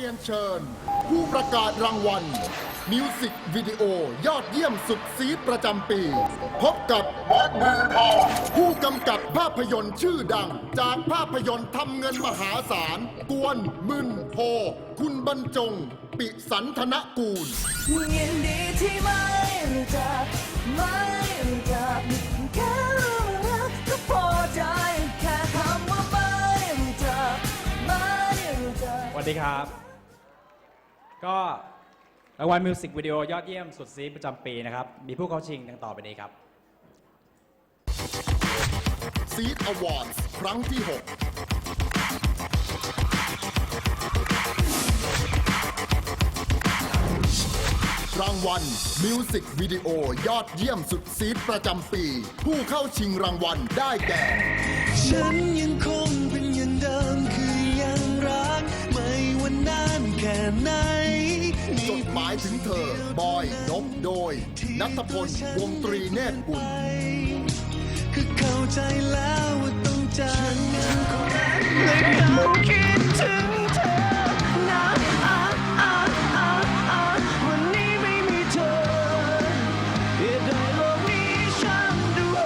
รียนเชิญ ผู้ประกาศรางวัล มิวสิกวิดีโอยอดเยี่ยมสุดซีดประจำปี พบกับบอสมือทองผู้กำกับภาพยนตร์ชื่อดัง จากภาพยนตร์ทำเงินมหาศาล กวนมึนโพ คุณบรรจง ปิสันธนกูล ยินดีที่ไม่รู้จักไม่รู้จักแค่รู้รักก็พอใจแค่คำว่าไม่รู้จักไม่รู้จัก สวัสดีครับ ก็รางวัลมิวสิกวิดีโอยอดเยี่ยมสุดซีดประจำปีนะครับ มีผู้เข้าชิงดังต่อไปนี้ครับ ซีดอวอร์ดครั้งที่ 6 รางวัลมิวสิกวิดีโอยอดเยี่ยมสุดซีดประจำปี ผู้เข้าชิงรางวัลได้แก่ ฉันยังคงเป็นอย่างเดิมคือยังรัก ไม่ว่านานแค่ไหน จดหมายถึงเธอ บอยนบโดย นัทพล วงตรีเนตรบุญคือเข้าใจแล้วว่าต้องจากฉันคงรักและเราคิดถึงเธอนะอะอะอะอะวันนี้ไม่มีเธอเหตุใดโลกนี้ฉันดูโห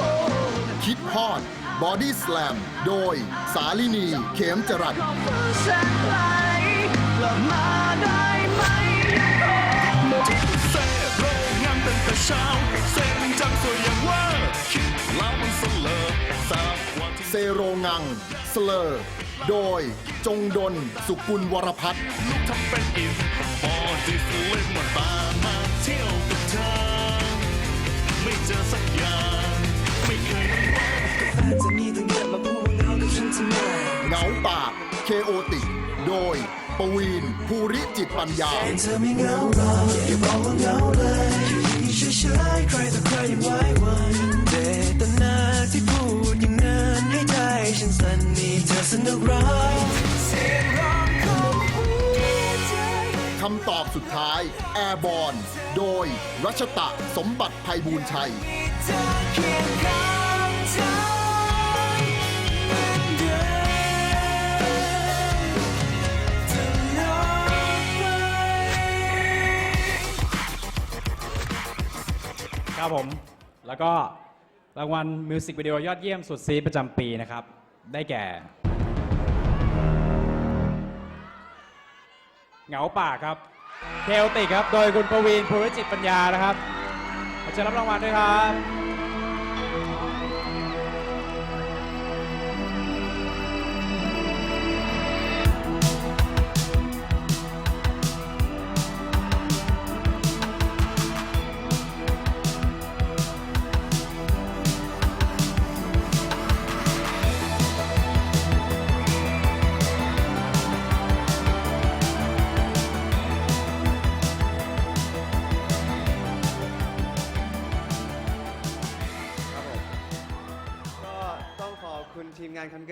ดคิดฮอดบอดี้ส a ลมโดย สาลินี เขมจรัสขอบคุณแสนไกลกลับมา เช้าเส้นจังสวยอย่างว่าคิดแล้วมันเสลอทราบว่าที่เซโรงังสเลอร์โดยจงดนสุกุลวรพัฒน์ลูกทำเป็นอินพอที่สลิมมาตามาเที่ยวกับเธอไม่เจอสักอย่างไม่เคยรู้ว่าแต่จะมีตั้งเยอะมาพูดเอากับฉันทำไมเงาปากเคโอติโดยปวีนภูริจิตปัญญาเห็นเธอไม่เงาหรอกอย่าบอกว่าเงาเลย เฉยๆใครต่อใครยังไหววันเดตนาที่พูดอย่างนั้นให้ใจฉันสั่นนี่เธอสนุกร้ายเสียงร้องของหัวใจ คำตอบสุดท้าย แอร์บอลโดยรัชตะสมบัติภัยบูลย์ชัย เธอเคียงข้าง ครับผม แล้วก็รางวัลมิวสิกวิดีโอยอดเยี่ยมสุดซีดประจำปีนะครับ ได้แก่ เหงาป่ากครับเคลติกครับ โดยคุณประวีนภูริจิตปัญญานะครับขอเชิญรับรางวัลด้วยครับ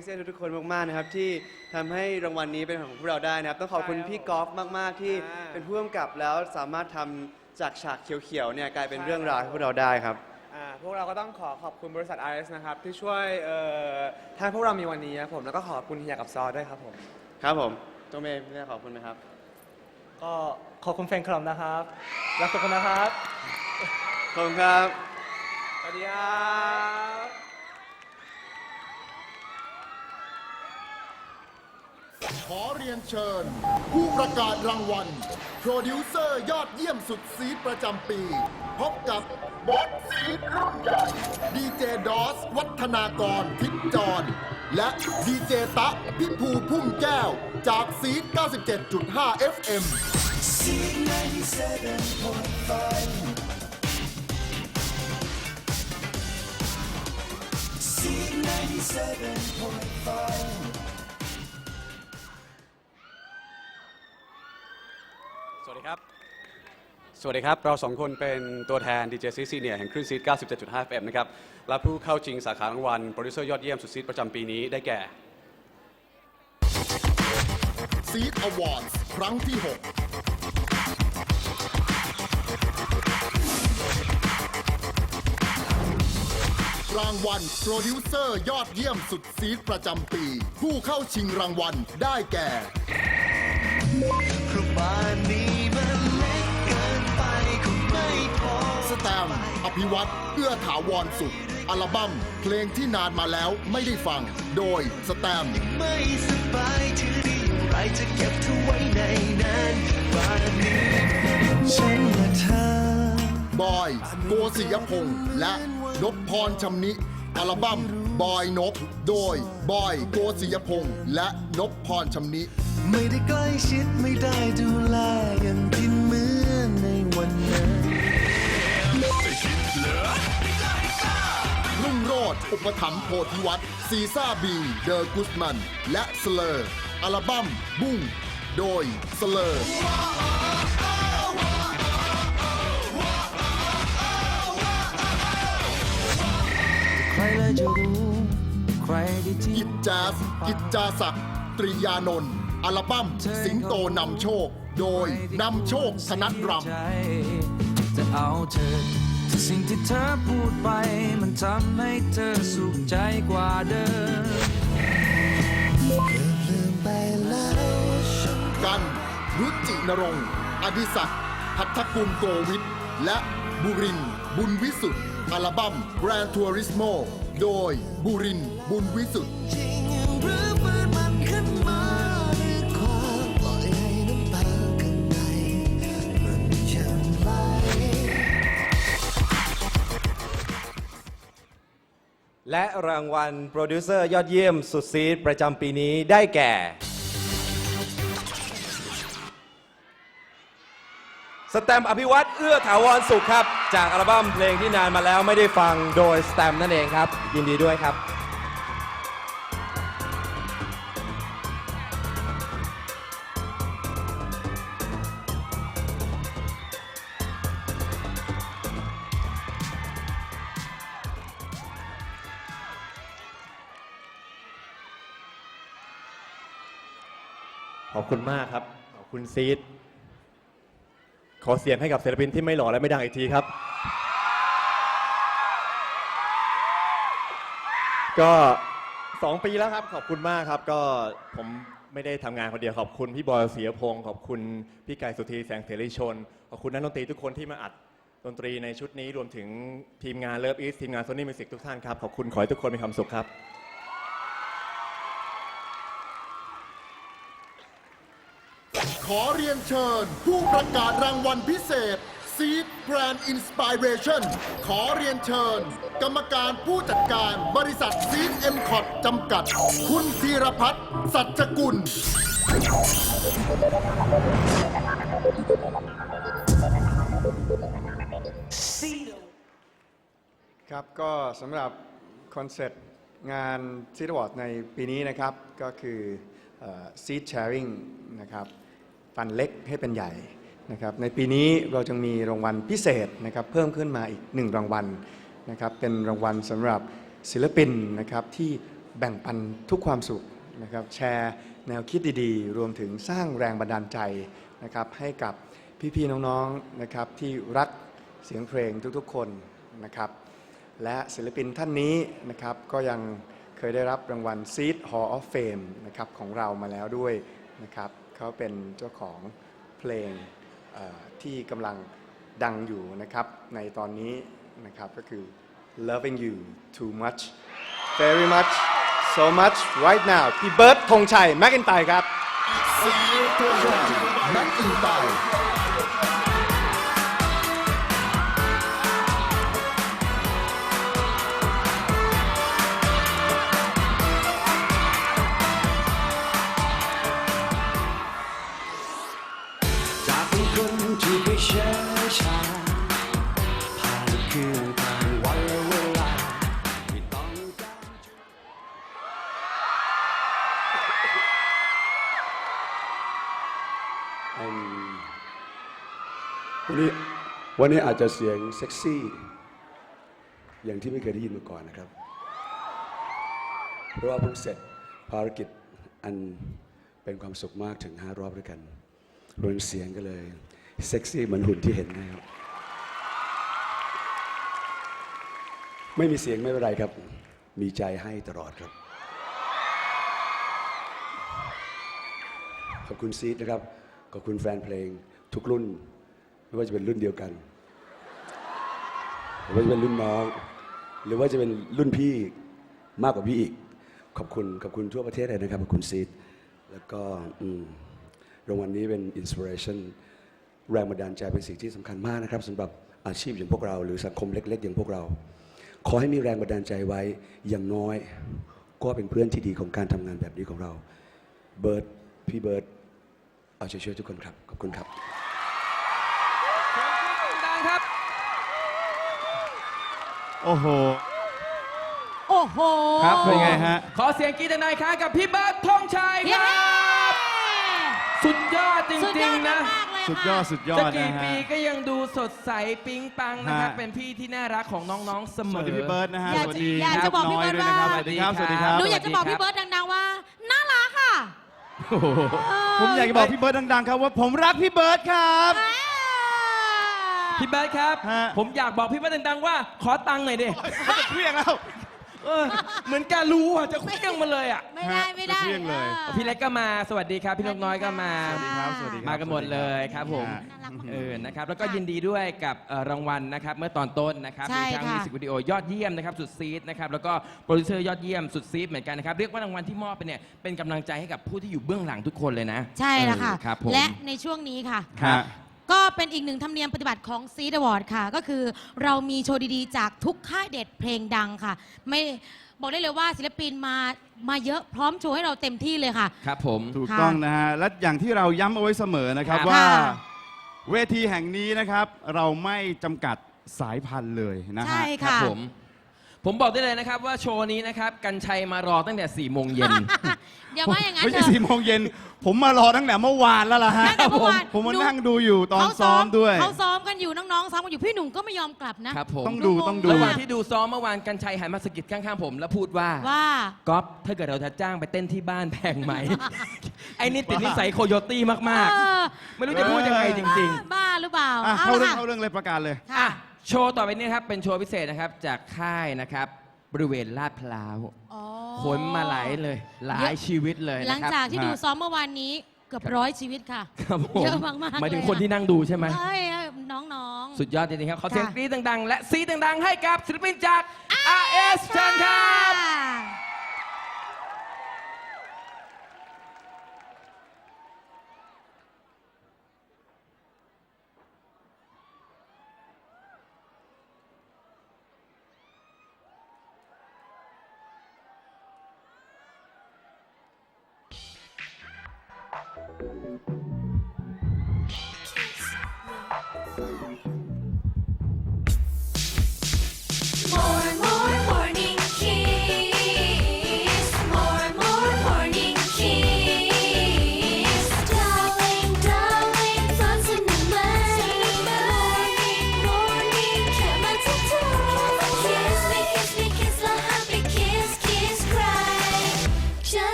เกเซ่ทุกๆคนมากๆนะครับที่ทำให้รางวัลนี้เป็นของพวกเราได้นะครับต้องขอบคุณพี่กอล์ฟมากๆที่เป็นผู้กำกับแล้วสามารถทำจากฉากเขียวๆเนี่ยกลายเป็นเรื่องราวให้พวกเราได้ครับ อ่าพวกเราก็ต้องขอขอบคุณบริษัท RS นะครับ ที่ช่วยเอ่อทำให้พวกเรามีวันนี้ครับผม แล้วก็ขอบคุณเฮียกับซอด้วยครับผม ครับผมตัวเมย์พี่ขอบคุณไหมครับ ก็ขอบคุณแฟนคลับนะครับ รักทุกคนนะครับ ขอบคุณครับ สวัสดีครับ ขอเรียนเชิญ ผู้ประกาศรางวัล โปรดิวเซอร์ยอดเยี่ยมสุดซีดประจำปี พบกับบอสซีดรุ่นใหญ่ดีเจดอส วัฒนากรทิพจร และดีเจตะพิภูพุ่มแก้ว จากซีด97.5 FM Seed 97.5 Seed 97.5 วัสดีครับ สวัสดีครับ เราสองคนเป็นตัวแทน DJ ซีซีเนียแห่งคลื่นซีด97.5 FM นะครับ และผู้เข้าชิงสาขารางวัลโปรดิวเซอร์ยอดเยี่ยมสุดซีดประจำปีนี้ได้แก่ ซีดอวอร์ดครั้งที่ 6 รางวัลโปรดิวเซอร์ยอดเยี่ยมสุดซีดประจำปี ผู้เข้าชิงรางวัลได้แก่ เพราบ้านนี้มันเล็กเกินไปคงไม่พอ สแตมป์อภิวัตรเอื้อถาวรสุข อัลบั้มเพลงที่นานมาแล้วไม่ได้ฟัง โดยสแตมป์ไม่สบายถือได้อย่างไรจะเก็บเธอไว้ในนั้นบ้านนี้ฉันและเธอบอย โกศิยพงษ์และนพพรชำนิ อัลบั้มบอยนพโดยบอยโกศิยพงษ์และนพพรชำนิ ไม่ได้ใกล้ชิดไม่ได้ดูแลอย่างที่เหมือนในวันนั้นรุ่งโรดอุปถัมภ์โพธิวัตรซีซ่าบีเดอร์กุสมัน และสเลอร์อัลบั้มบุ้งโดยสเลอร์ใครเลยจะรู้ใครที่ที่กิจจาสกิจจาศักดิ์ตรียานนท์ อัลบั้มสิงโตนำโชค โดยนำโชคธนัดรใจจะเอาเธอแต่สิ่งที่เธอพูดไป มันทำให้เธอสุขใจกว่าเดิมำกันรุจินรงค์อดิศักดิ์พัทธกุลโกวิทและบุรินทร์บุญวิสุทธ์อัลบั้ม Grand Turismo โดยบุรินทร์บุญวิสุทธ์ และรางวัลโปรดิวเซอร์ยอดเยี่ยมสุดซีดประจำปีนี้ได้แก่ สแตมป์อภิวัตรเอื้อถาวรสุขครับ จากอัลบั้มเพลงที่นานมาแล้วไม่ได้ฟังโดยสแตมป์นั่นเองครับ ยินดีด้วยครับ คุณมากครับ ขอบคุณซีด ขอเสียงให้กับศิลปินที่ไม่หล่อและไม่ดังอีกทีครับ ก็สองปีแล้วครับ ขอบคุณมากครับ ก็ผมไม่ได้ทำงานคนเดียวขอบคุณพี่บอยเสียพงศ์ขอบคุณพี่ไก่สุธีแสงเสรีชน ขอบคุณนักดนตรีทุกคนที่มาอัดดนตรีในชุดนี้รวมถึงทีมงานเลิฟอีสทีมงานโซนี่มิวสิกทุกท่านครับ ขอบคุณขอให้ทุกคนมีความสุขครับ ขอเรียนเชิญ ผู้ประกาศรางวัลพิเศษ Seed Brand Inspiration ขอเรียนเชิญ กรรมการผู้จัดการบริษัท Seed m c o t จำกัด คุณธีรพัฒน์สัจกุล ครับ ก็สำหรับคอนเซ็ปต์งานซีดวอร์ดในปีนี้นะครับ ก็คือซีดแชร์ริงนะครับันเล็กให้เป็นใหญ่นะครับในปีนี้เราจึงมีรางวัลพิเศษนะครับเพิ่มขึ้นมาอีกหนึ่งรางวัลนะครับเป็นรางวัลสำหรับศิลปินนะครับที่แบ่งปันทุกความสุขนะครับแชร์แนวคิดดีๆ รวมถึงสร้างแรงบันดาลใจนะครับให้กับพี่ๆน้องๆนะครับที่รักเสียงเพลงทุกๆคนนะครับและศิลปินท่านนี้นะครับก็ยังเคยได้รับรางวัล Seed Hall of Fame นะครับของเรามาแล้วด้วยนะครับ เขาเป็นเจ้าของเพลงที่กำลังดังอยู่นะครับ ในตอนนี้นะครับก็คือ Loving You Too Much Very Much So Much Right Now พี่เบิร์ดธงชัยแม็กอินไตครับแม็กอินไต วันนี้อาจจะเสียงเซ็กซี่ อย่างที่ไม่เคยได้ยินมาก่อนนะครับ เพราะว่าเพิ่งเสร็จภารกิจอันเป็นความสุขมากถึง 5 รอบด้วยกันรวมเสียงก็เลย เซ็กซี่เหมือนหุ่นที่เห็นนะครับ ไม่มีเสียงไม่เป็นไรครับ มีใจให้ตลอดครับ ขอบคุณซีดนะครับ ขอบคุณแฟนเพลงทุกรุ่น ไม่ว่าจะเป็นรุ่นเดียวกัน รือว่าจะเป็นรุ่นน้อง หรือว่าจะเป็นรุ่นพี่มากกว่าพี่อีก ขอบคุณขอบคุณทั่วประเทศเลยนะครับขอบคุณซีดแล้วก็อืมรางวัลนี้เป็นอินสปิเรชันแรงบันดาลใจเป็นสิ่งที่สำคัญมากนะครับสำหรับอาชีพอย่างพวกเรา หรือสังคมเล็ก ๆ อย่างพวกเรา ขอให้มีแรงบันดาลใจไว้อย่างน้อย ก็เป็นเพื่อนที่ดีของการทำงานแบบนี้ของเรา เบิร์ดพี่เบิร์ดเอาใจช่วยทุกคนครับ ขอบคุณครับ โอ้โห โอ้โหครับเป็นไงฮะ ขอเสียงกรีดหน่อยครับกับพี่เบิร์ดธงชัยคเย้รับ สุดยอดจสุดริยง อดๆนะ มากๆเลยสุดยอด ค่ะ สุดยอจะดกี่นะปีฮะก็ยังดูสดใสปิ๊งปังนะครับ ฮะ เป็นพี่ที่น่ารักของน้องๆเสสมอวัสดีพี่เบิร์ดนะฮะ อยากสวัสจะดีอยากจะบอกพี่เบิร์ดน้ยด้วยนะครับว่าสวัสดีครับ สวัสดีครับหนูอยากจะบอกพี่เบิร์ดดังๆว่า น่ารักค่ะโอ้โหผมอยากจะบอกพี่เบิร์ดดังๆครับว่าผมรักพี่เบิร์ดครับ พี่เบิร์ดครับ ฮะ ผมอยากบอกพี่เบิร์ดดังๆว่า ขอตังค์หน่อยดิเขาจะเคลี้ยงแล้ว เออเหมือนแกรู้อะจะเคลี้ยงมาเลยอะไม่ได้ไม่ได้จะเครื่องเลย ออ พี่เล็กก็มาสวัสดีครับ พี่นกน้อยก็มา สวัสดีครับ สวัสดีครับ มากันหมดเลยครับผมฮะน่ารักมากเออนะครับแล้วก็ยินดีด้วยกับเอ่อรางวัลนะครับเมื่อตอนต้นนะครับใช่มีทั้งค่ะมิวสิกวิดีโอยอดเยี่ยมนะครับสุดซีดนะครับแล้วก็โปรดิวเซอร์ยอดเยี่ยมสุดซีดเหมือนกันนะครับเรียกว่ารางวัลที่มอบไปเนี่ยเป็นกำลังใจให้กับผู้ที่อยู่เบื้องหลังทุกคนเลยนะใช่แล้วค่ะ เออครับผม และในช่วงนี้ค่ะ ครับ ก็เป็นอีกหนึ่งธรรมเนียมปฏิบัติของซีดอวอร์ดค่ะ ก็คือเรามีโชว์ดีๆ จากทุกค่ายเด็ดเพลงดังค่ะ ไม่บอกได้เลยว่าศิลปินมามาเยอะพร้อมโชว์ให้เราเต็มที่เลยค่ะ ครับผม ถูกค่ะต้องนะฮะ และอย่างที่เราย้ำเอาไว้เสมอนะครับครับ ว่าค่ะเวทีแห่งนี้นะครับ เราไม่จำกัดสายพันธุ์เลยนะใช่ฮะครับค่ะผม ผมบอกได้เลยนะครับว่าโชว์นี้นะครับกันชัยมารอตั้งแต่4ี่โมงเย็นเดี๋ยวว่าอย่างนั้นไม่เถใช่อะ สี่โมงเย็น ผมมารอตั้งแต่เมื่อวานแล้วล่ะฮะตั้งแต่เมื่อวานผมมาหนูนั่งดูอยู่ตอนเขาซ้อมด้วย เขาซ้อมกัน อยู่น้องๆซ้อมกันอยู่พี่หนุ่มก็ไม่ยอมกลับนะ ครับผมต้องดูต้องดู ระหว่างที่ดูซ้อมเมื่อวานกันชัยหันมาสะกิดข้างๆผม แล้วพูดว่าว่าก๊อฟถ้าเกิดเราจะจ้างไปเต้นที่บ้านแพงไหม ไอ้นี่ติดนิสัยโคโยตี้มากเออๆ ไม่รู้จะพูดยังไงจริง บ้าหรือเปล่าอะเอาเข้าละเรื่องค่ะเข้าเรื่องเลยประกาศเลยๆอะ โชว์ต่อไปนี้นะครับ เป็นโชว์พิเศษนะครับ จากค่ายนะครับ บริเวณลาดพร้าว อ๋อขนมาหลายเลย หลายชีวิตเลยหลังนะครับ จากที่ฮะดูซ้อมเมื่อวานนี้ เกือบร้อยชีวิตค่ะ ครับผมเยอะมากๆหมายถึงเลยคนที่นั่งดูใช่ไหมเอ้ยน้องๆ สุดยอดจริงๆครับ ขอเสียงค่ะ กรี๊ดดัง ๆ และซีดดัง ๆ ให้กับศิลปินจาก RS เชิญครับ ค่ะ